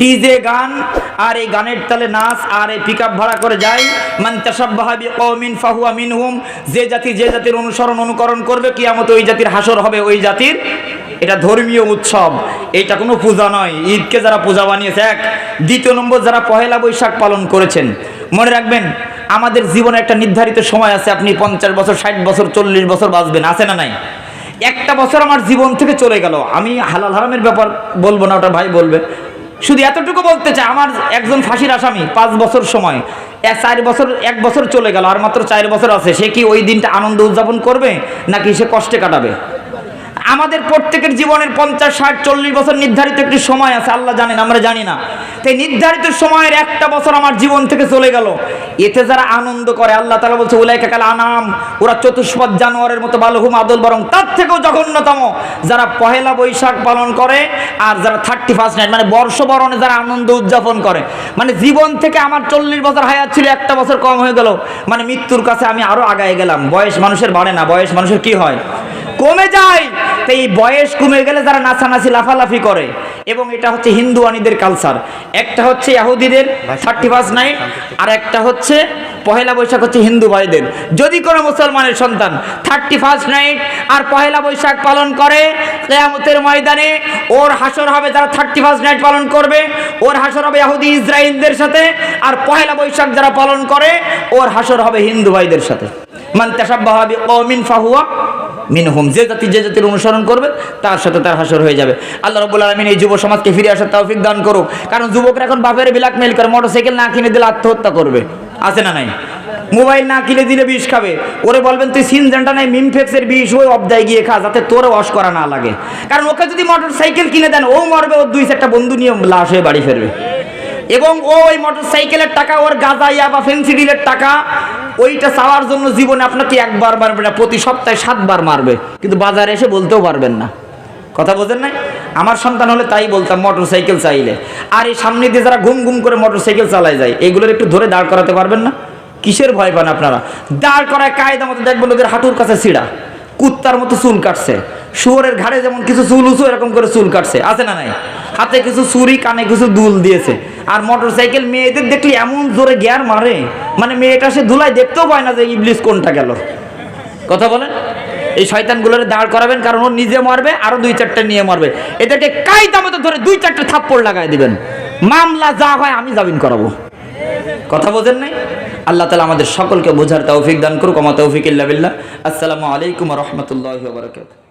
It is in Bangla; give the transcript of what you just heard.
ডিজে গান, আর এই গানের তালে নাচ আর এই পিক ভাড়া করে যায়। মান তাসাব্বাহাবি কওমিন ফাহুয়া মিনহুম, যে জাতি যে জাতির অনুসরণ অনুকরণ করবে, কিয়ামত ওই জাতির হাসর হবে ওই জাতির। এটা ধর্মীয় উৎসব, এটা কোনো পূজা নয়। ঈদকে যারা পূজা বানিয়েছে, এক। দ্বিতীয় নম্বর, যারা পহেলা বৈশাখ পালন করেছেন, মনে রাখবেন, আমাদের জীবনে একটা নির্ধারিত সময় আছে, আপনি পঞ্চাশ বছর, ষাট বছর, চল্লিশ বছর বাঁচবেন, আছে না নাই? একটা বছর আমার জীবন থেকে চলে গেল। আমি হালাল হারামের ব্যাপার বলব না, ওটা ভাই বলবে। শুধু এতটুকু বলতে চাই, আমার একজন ফাঁসির আসামি, পাঁচ বছর সময়। চার বছর, এক বছর চলে গেল, আর মাত্র চার বছর আছে। সে কি ওই দিনটা আনন্দ উদযাপন করবে, নাকি সে কষ্টে কাটাবে? আমাদের প্রত্যেকের জীবনের পঞ্চাশ, ষাট, চল্লিশ বছর নির্ধারিত একটি সময় আছে, আল্লাহ জানেন, আমরা জানি না। তাই নির্ধারিত সময়ের একটা বছর আমার জীবন থেকে চলে গেল। এতে যারা আনন্দ করে, আল্লাহ তালা বলছে, উলাইকা কাল আনাম, ওরা চতুষ্পদ জানোয়ারের মতো বালহুম আদল বরং তার থেকেও জঘন্যতম। যারা পহেলা বৈশাখ পালন করে আর যারা থার্টি ফার্স্ট নাইট মানে বর্ষবরণে যারা আনন্দ উদযাপন করে। মানে জীবন থেকে আমার চল্লিশ বছর হায়াত ছিল, একটা বছর কম হয়ে গেল। মানে মৃত্যুর কাছে আমি আরও আগায় গেলাম। বয়স মানুষের বাড়ে না, বয়স মানুষের কি হয়? কমে যায়। তো এই বয়স কমে গেলে যারা নাচানাচি লাফালাফি করে এবং এটা হচ্ছে হিন্দুয়ানিদের কালচার একটা হচ্ছে ইয়াহুদিদের থার্টি ফার্স্ট নাইট আর একটা হচ্ছে পহেলা বৈশাখ হচ্ছে হিন্দু ভাইদের। যদি কোনো মুসলমানের সন্তান থার্টি ফার্স্ট নাইট আর পহেলা বৈশাখ পালন করে কেয়ামতের ময়দানে ওর হাসর হবে যারা থার্টি ফার্স্ট নাইট পালন করবে ওর হাসর হবে ইয়াহুদি ইসরায়েলদের সাথে আর পহেলা বৈশাখ যারা পালন করে ওর হাসর হবে হিন্দু ভাইদের সাথে। মান তাসাব্বাহা বিকওমিন ফাহুয়া মিনহুম, যে জাতি, যে জাতির অনুসরণ করবে, তার সাথে তার হাসর হয়ে যাবে। আল্লাহ রব্বুল আলমিন এই যুব সমাজকে ফিরে আসার তৌফিক দান করুক। কারণ যুবকরা এখন বাপের বিলাক মেল করে মোটরসাইকেল না কিনে দিলে আত্মহত্যা করবে। আছে না নাই? মোবাইল না কিনে দিলে বিষ খাবে। ওরে বলবেন, তুই সিনজেন্টা নাই, মিমফেক্সের বিষ, ওই অবদায় গিয়ে খা, যাতে তোর ওয়াশ করা না লাগে। কারণ ওকে যদি মোটর সাইকেল কিনে দেন, ও মরবে ওর দুই চারটা বন্ধু নিয়ে লাশ হয়ে বাড়ি ফেরবে। এবং ওই মোটর সাইকেলের টাকা, ওর গাজাইয়া বা ফেন্সিডিলের টাকা ওইটা চাওয়ার জন্য জীবনে আপনাকে একবার মারবে না, প্রতি সপ্তাহে সাতবার মারবে। কিন্তু বাজারে এসে বলতেও পারবেন না। কথা বোঝেন নাই? আমার সন্তান হলে তাই বলতাম মোটর সাইকেল চাইলে। আর এই সামনে দিয়ে যারা ঘুম ঘুম করে মোটর সাইকেল চালায় যায়, এগুলোর একটু ধরে দাঁড় করাতে পারবেন না? কিসের ভয় পান আপনারা? দাঁড় করায় কায়দা মতো দেখবেন ওদের হাঁটুর কাছে ছিঁড়া। কুত্তার মতো চুল কাটছে। শুয়োরের ঘাড়ে যেমন কিছু চুল উঁচু, এরকম করে চুল কাটছে। আছে না নাই? হাতে কিছু চুরি কানে কিছু দুল দিয়েছে। আর মোটর সাইকেল মেয়েদের দেখলে এমন জোরে গিয়ার মারে। মানে মেয়েটা সে ধুলায় দেখতেও পায় না যে ইবলিস কোনটা গেল। কথা বলেন? এই শয়তানগুলোর দাঁড় করাবেন, কারণ ও নিজে মারবে, আরও দুই চারটে নিয়ে মারবে। এদেরকে কায়দা মতো ধরে দুই চারটে থাপ্পড় লাগাই দিবেন। মামলা যা হয় আমি জামিন করাবো। কথা বোঝেন নাই? আল্লাহ তালা আমাদের সকলকে বোঝার তৌফিক দান করুক আমার তৌফিক ইল্লা বিল্লাহ। আসসালামু আলাইকুম রহমতুল্লাহ বারকাত